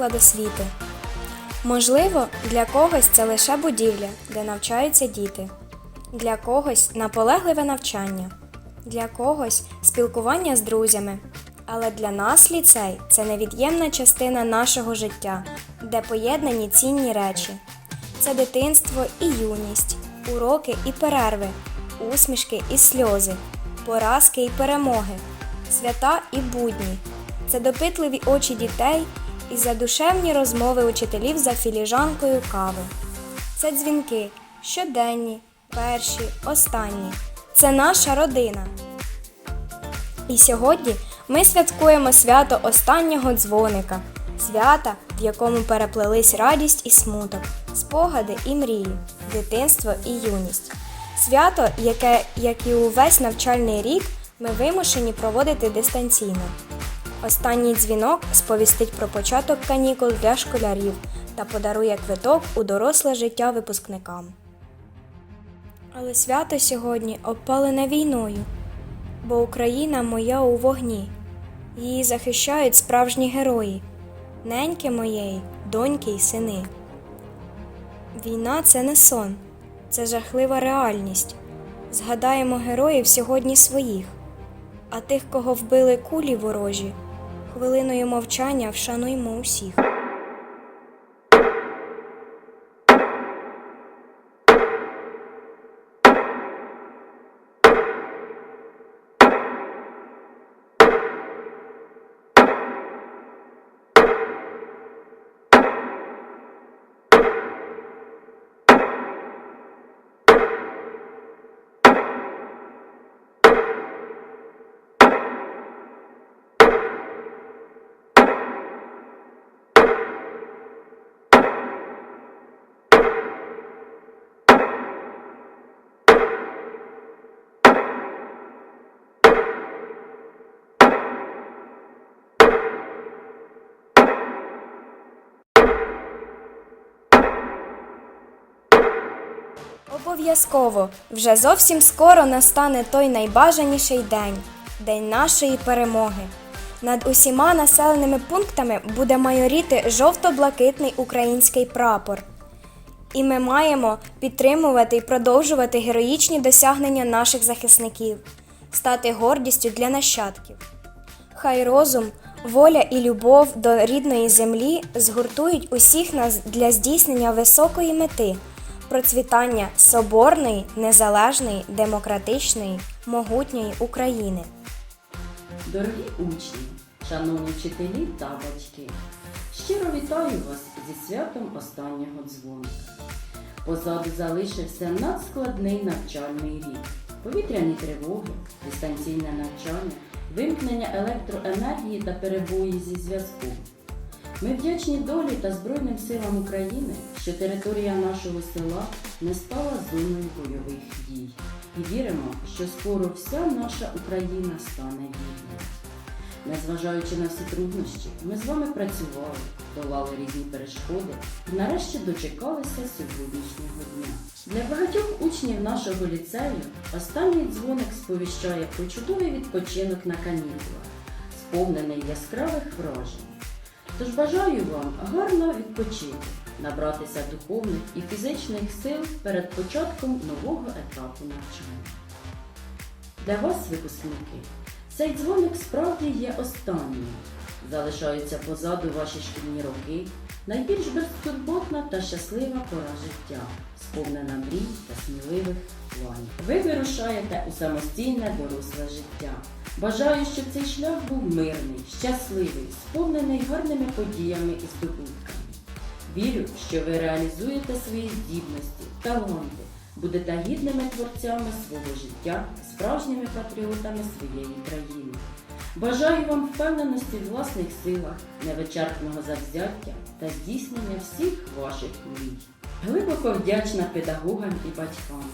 заклад освіти. Можливо, для когось це лише будівля, де навчаються діти, для когось наполегливе навчання, для когось спілкування з друзями. Але для нас ліцей це невід'ємна частина нашого життя, де поєднані цінні речі. Це дитинство і юність, уроки і перерви, усмішки і сльози, поразки і перемоги, свята і будні. Це допитливі очі дітей і задушевні розмови учителів за філіжанкою кави. Це дзвінки щоденні, перші, останні. Це наша родина. І сьогодні ми святкуємо свято останнього дзвоника, свята, в якому переплелись радість і смуток, спогади і мрії, дитинство і юність. Свято, яке, як і увесь навчальний рік, ми вимушені проводити дистанційно. Останній дзвінок сповістить про початок канікул для школярів та подарує квиток у доросле життя випускникам. Але свято сьогодні обпалене війною, бо Україна моя у вогні. Її захищають справжні герої, неньки моєї, доньки й сини. Війна це не сон, це жахлива реальність. Згадаємо героїв сьогодні своїх, а тих, кого вбили кулі ворожі, хвилиною мовчання вшануймо усіх. Обов'язково вже зовсім скоро настане той найбажаніший день день нашої перемоги. Над усіма населеними пунктами буде майоріти жовто-блакитний український прапор. І ми маємо підтримувати і продовжувати героїчні досягнення наших захисників, стати гордістю для нащадків. Хай розум, воля і любов до рідної землі згуртують усіх нас для здійснення високої мети процвітання соборної, незалежної, демократичної, могутньої України. Дорогі учні, шановні вчителі та батьки, щиро вітаю вас зі святом останнього дзвоника. Позаду залишився надскладний навчальний рік, повітряні тривоги, дистанційне навчання, вимкнення електроенергії та перебої зі зв'язку. Ми вдячні долі та Збройним силам України, що територія нашого села не стала зоною бойових дій. І віримо, що скоро вся наша Україна стане вільною. Незважаючи на всі труднощі, ми з вами працювали, долали різні перешкоди і нарешті дочекалися сьогоднішнього дня. Для багатьох учнів нашого ліцею останній дзвоник сповіщає про чудовий відпочинок на канікулах, сповнений яскравих вражень. Тож бажаю вам гарно відпочити, набратися духовних і фізичних сил перед початком нового етапу навчання. Для вас, випускники, цей дзвоник справді є останнім. Залишаються позаду ваші шкільні роки, найбільш безтурботна та щаслива пора життя, сповнена мрій та сміливих планів. Ви вирушаєте у самостійне доросле життя. Бажаю, щоб цей шлях був мирний, щасливий, сповнений гарними подіями і здобутками. Вірю, що ви реалізуєте свої здібності, таланти, будете гідними творцями свого життя, справжніми патріотами своєї країни. Бажаю вам впевненості в власних силах, невичерпного завзяття та здійснення всіх ваших мрій. Глибоко вдячна педагогам і батькам.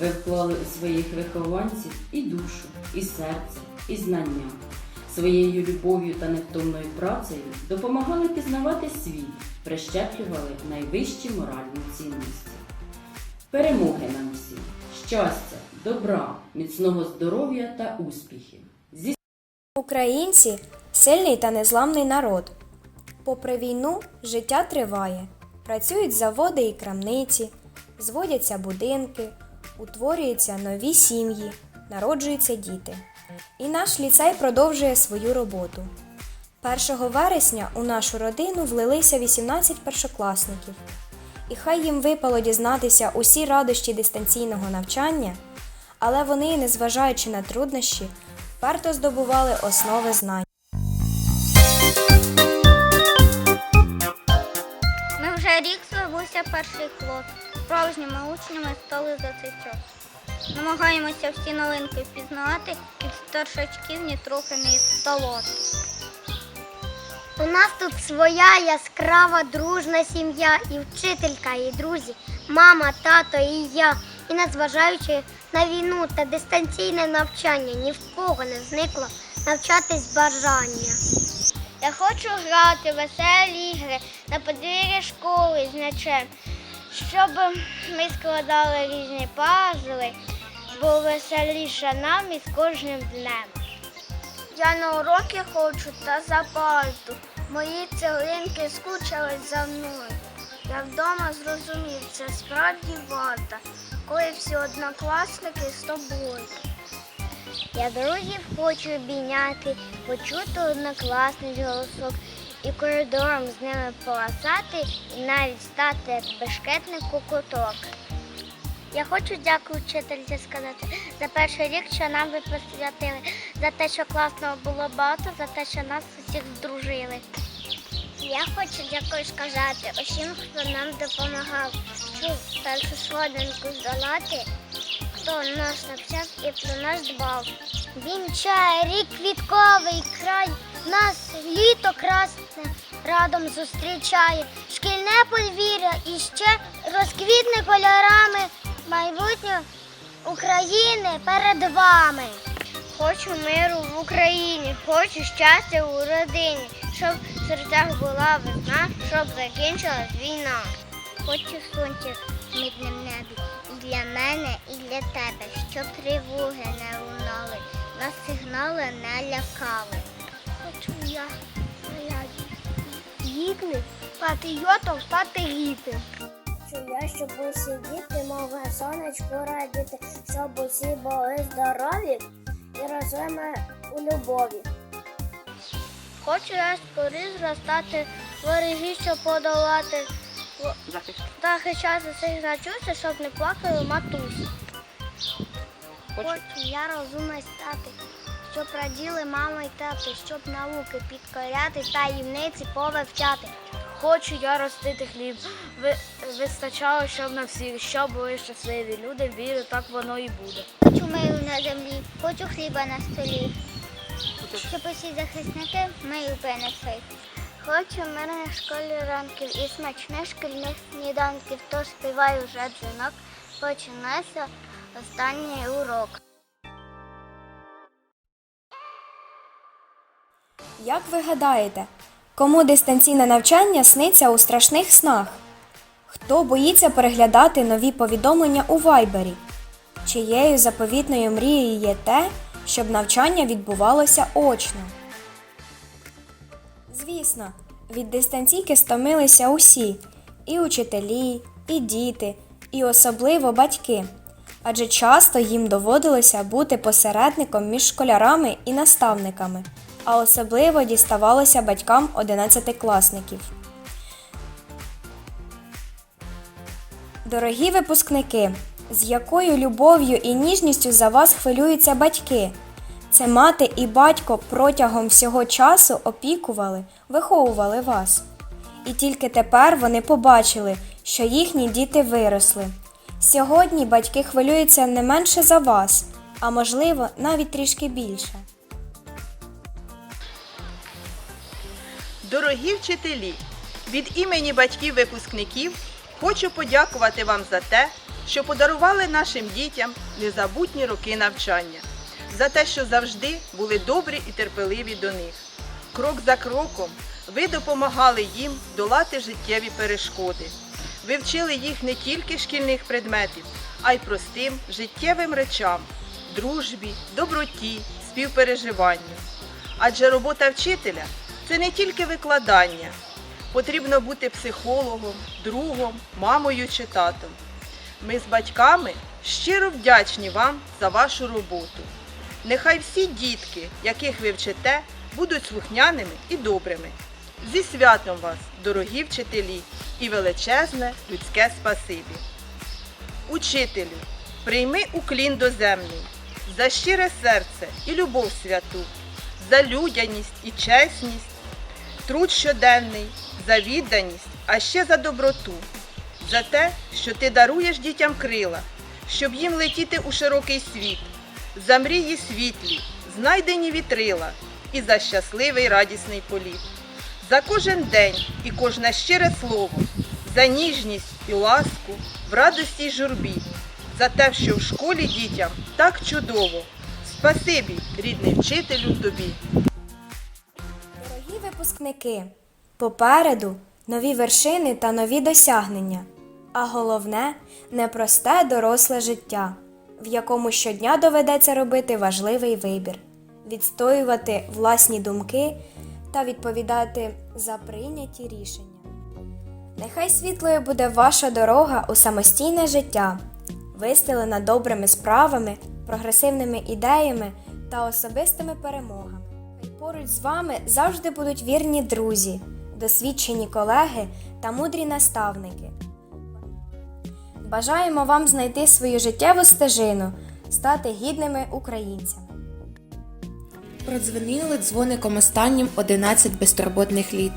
Ви вклали у своїх вихованців і душу, і серце, і знання. Своєю любов'ю та невтомною працею допомагали пізнавати світ, прищеплювали найвищі моральні цінності. Перемоги нам усім, щастя, добра, міцного здоров'я та успіхів. Українці сильний та незламний народ. Попри війну, життя триває. Працюють заводи і крамниці, зводяться будинки, утворюються нові сім'ї, народжуються діти. І наш ліцей продовжує свою роботу. 1 вересня у нашу родину влилися 18 першокласників. І хай їм випало дізнатися усі радощі дистанційного навчання, але вони, незважаючи на труднощі, вперто здобували основи знань. Ми вже рік звелися перший клас. Справжніми учнями стали за цей час. Намагаємося всі новинки впізнавати і старшачків трохи не столоти. У нас тут своя яскрава дружна сім'я, і вчителька, і друзі, мама, тато і я. І незважаючи на війну та дистанційне навчання, ні в кого не зникло навчатись бажання. Я хочу грати в веселі ігри на подвір'ї школи з м'ячем, щоб ми складали різні пазли, бо веселіше нам із кожним днем. Я на уроки хочу та за парту. Мої цеглинки скучились за мною. Я вдома зрозумів, це справді варта, коли всі однокласники з тобою. Я друзів хочу обійняти, почути однокласний голосок і коридором з ними поласати, і навіть стати як бешкетнику куток. Я хочу дякую вчительці сказати за перший рік, що нам ви посвятили, за те, що класного було багато, за те, що нас усіх здружили. Я хочу дякую сказати усім, хто нам допомагав, щоб першу сходинку здолати, хто нас навчав і про нас дбав. Вінчає рік квітковий край, нас літо красне радом зустрічає, шкільне подвір'я і ще розквітне кольорами майбутнє України перед вами. Хочу миру в Україні, хочу щастя у родині, щоб в серцях була весна, щоб закінчилась війна. Хочу сонця в міднім небі і для мене, і для тебе, щоб тривоги не лунали, нас сигнали не лякали. Хочу я гідний, патріотом стати гідним. Хочу я, щоб усі діти могли сонечку радіти, щоб усі були здорові і росли у любові. Хочу я скоріше зростати, ворогів, щоб подолати, захищати всіх начувся, щоб не плакали матусі. Хочу я розумна стати, щоб раділи мама й тати, щоб науки підкоряти таємниці повивчати. Хочу я ростити хліб. Ви, вистачало, щоб на всіх, щоб були щасливі. Люди вірю, так воно і буде. Хочу миру на землі, хочу хліба на столі, щоб усі захисники миру принесли. Хочу мирних школі ранків і смачних шкільних сніданків, то співаю вже дзвінок, починається останній урок. Як ви гадаєте, кому дистанційне навчання сниться у страшних снах? Хто боїться переглядати нові повідомлення у Вайбері? Чиєю заповітною мрією є те, щоб навчання відбувалося очно? Звісно, від дистанційки стомилися усі і учителі, і діти, і особливо батьки. Адже часто їм доводилося бути посередником між школярами і наставниками, а особливо діставалося батькам одинадцятикласників. Дорогі випускники, з якою любов'ю і ніжністю за вас хвилюються батьки. Це мати і батько протягом всього часу опікували, виховували вас. І тільки тепер вони побачили, що їхні діти виросли. Сьогодні батьки хвилюються не менше за вас, а можливо навіть трішки більше. Дорогі вчителі, від імені батьків випускників хочу подякувати вам за те, що подарували нашим дітям незабутні роки навчання, за те, що завжди були добрі і терпеливі до них. Крок за кроком ви допомагали їм долати життєві перешкоди. Ви вчили їх не тільки шкільних предметів, а й простим життєвим речам, дружбі, доброті, співпереживанню. Адже робота вчителя це не тільки викладання, потрібно бути психологом, другом, мамою чи татом. Ми з батьками щиро вдячні вам за вашу роботу. Нехай всі дітки, яких ви вчите, будуть слухняними і добрими. Зі святом вас, дорогі вчителі, і величезне людське спасибі. Учителю, прийми уклін доземний за щире серце і любов святу, за людяність і чесність, труд щоденний, за відданість, а ще за доброту, за те, що ти даруєш дітям крила, щоб їм летіти у широкий світ, за мрії світлі, знайдені вітрила і за щасливий радісний політ, за кожен день і кожне щире слово, за ніжність і ласку в радості й журбі, за те, що в школі дітям так чудово. Спасибі, рідний вчителю тобі. Випускники, попереду нові вершини та нові досягнення, а головне непросте доросле життя, в якому щодня доведеться робити важливий вибір, відстоювати власні думки та відповідати за прийняті рішення. Нехай світлою буде ваша дорога у самостійне життя, вистелена добрими справами, прогресивними ідеями та особистими перемогами. Поруч з вами завжди будуть вірні друзі, досвідчені колеги та мудрі наставники. Бажаємо вам знайти свою життєву стежину, стати гідними українцями. Продзвонили дзвоником останнім 11 безтурботних літ.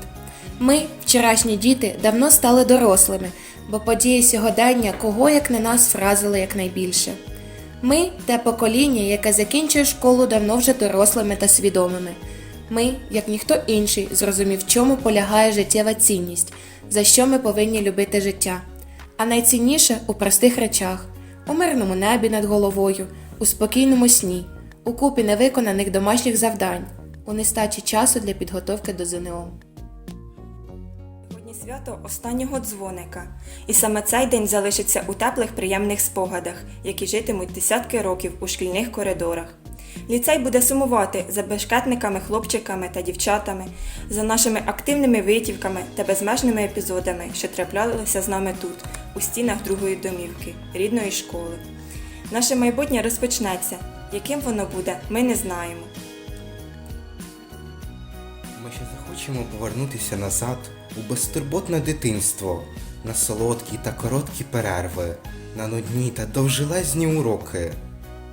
Ми, вчорашні діти, давно стали дорослими, бо події сьогодення кого як не нас вразили якнайбільше. Ми те покоління, яке закінчує школу давно вже дорослими та свідомими. Ми, як ніхто інший, зрозумів, в чому полягає життєва цінність, за що ми повинні любити життя. А найцінніше у простих речах, у мирному небі над головою, у спокійному сні, у купі невиконаних домашніх завдань, у нестачі часу для підготовки до ЗНО. Сьогодні свято останнього дзвоника, і саме цей день залишиться у теплих приємних спогадах, які житимуть десятки років у шкільних коридорах. Ліцей буде сумувати за бешкетниками, хлопчиками та дівчатами, за нашими активними витівками та безмежними епізодами, що траплялися з нами тут, у стінах другої домівки, рідної школи. Наше майбутнє розпочнеться. Яким воно буде, ми не знаємо. Ми ще захочемо повернутися назад у безтурботне дитинство, на солодкі та короткі перерви, на нудні та довжелезні уроки.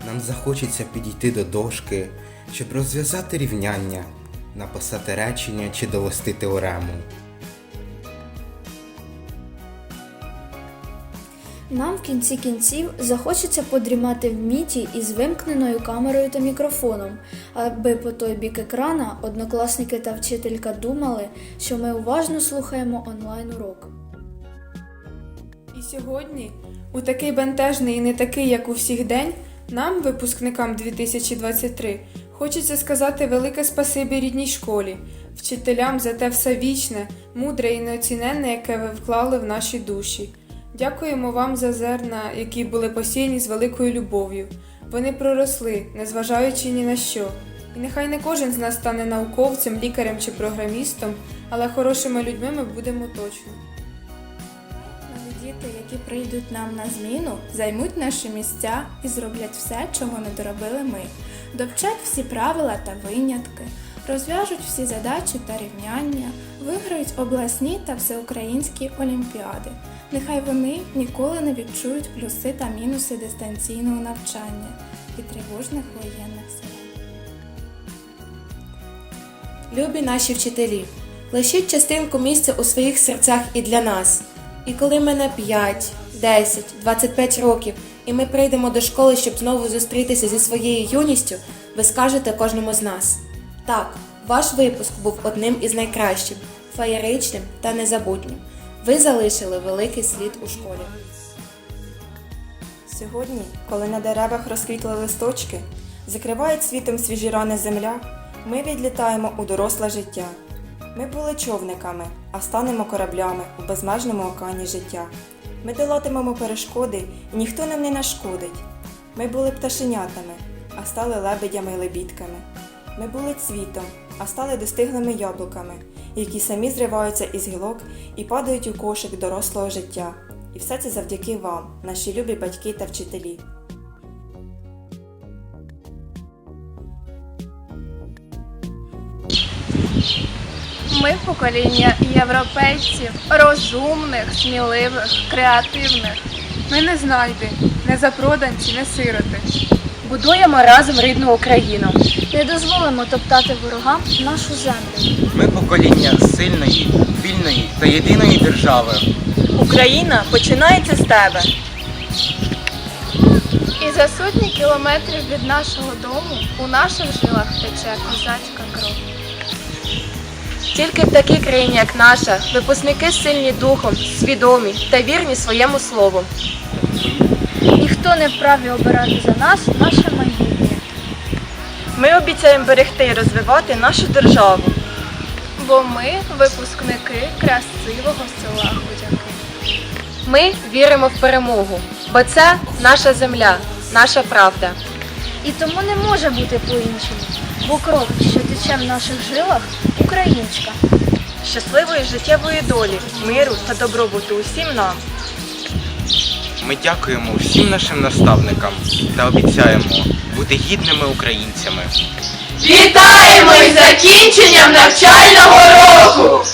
Нам захочеться підійти до дошки, щоб розв'язати рівняння, написати речення чи довести теорему. Нам в кінці кінців захочеться подрімати в міті із вимкненою камерою та мікрофоном, аби по той бік екрана однокласники та вчителька думали, що ми уважно слухаємо онлайн урок. І сьогодні, у такий бентежний і не такий, як у всіх день, нам, випускникам 2023, хочеться сказати велике спасибі рідній школі, вчителям за те все вічне, мудре і неоціненне, яке ви вклали в наші душі. Дякуємо вам за зерна, які були посіяні з великою любов'ю. Вони проросли, незважаючи ні на що. І нехай не кожен з нас стане науковцем, лікарем чи програмістом, але хорошими людьми ми будемо точно. Які прийдуть нам на зміну, займуть наші місця і зроблять все, чого не доробили ми. Довчать всі правила та винятки, розв'яжуть всі задачі та рівняння, виграють обласні та всеукраїнські олімпіади. Нехай вони ніколи не відчують плюси та мінуси дистанційного навчання і тривожних воєнних сирен. Любі наші вчителі, лишіть частинку місця у своїх серцях і для нас. І коли мене 5, 10, 25 років, і ми прийдемо до школи, щоб знову зустрітися зі своєю юністю, ви скажете кожному з нас. Так, ваш випуск був одним із найкращих, феєричним та незабутнім. Ви залишили великий слід у школі. Сьогодні, коли на деревах розквітли листочки, закривають світом свіжі рани земля, ми відлітаємо у доросле життя. Ми були човниками, а станемо кораблями у безмежному океані життя. Ми долатимемо перешкоди, і ніхто нам не нашкодить. Ми були пташенятами, а стали лебедями й лебідками. Ми були цвітом, а стали достиглими яблуками. які самі зриваються із гілок і падають у кошик дорослого життя. І все це завдяки вам, наші любі батьки та вчителі. Ми покоління європейців, розумних, сміливих, креативних. Ми не знайди, не запроданці, не сироти. Будуємо разом рідну Україну. Не дозволимо топтати ворогам нашу землю. Ми покоління сильної, вільної та єдиної держави. Україна починається з тебе. І за сотні кілометрів від нашого дому у наших жилах тече козацька кров. Тільки в такій країні, як наша, випускники сильні духом, свідомі та вірні своєму слову. Ніхто не вправі обирати за нас наше майбутнє. Ми обіцяємо берегти і розвивати нашу державу. Бо ми випускники красивого села Гудяки. Ми віримо в перемогу, бо це наша земля, наша правда. І тому не може бути по-іншому, бо кров, що тече в наших жилах, українська. Щасливої життєвої долі, миру та добробуту усім нам. Ми дякуємо всім нашим наставникам та обіцяємо бути гідними українцями. Вітаємо із закінченням навчального року!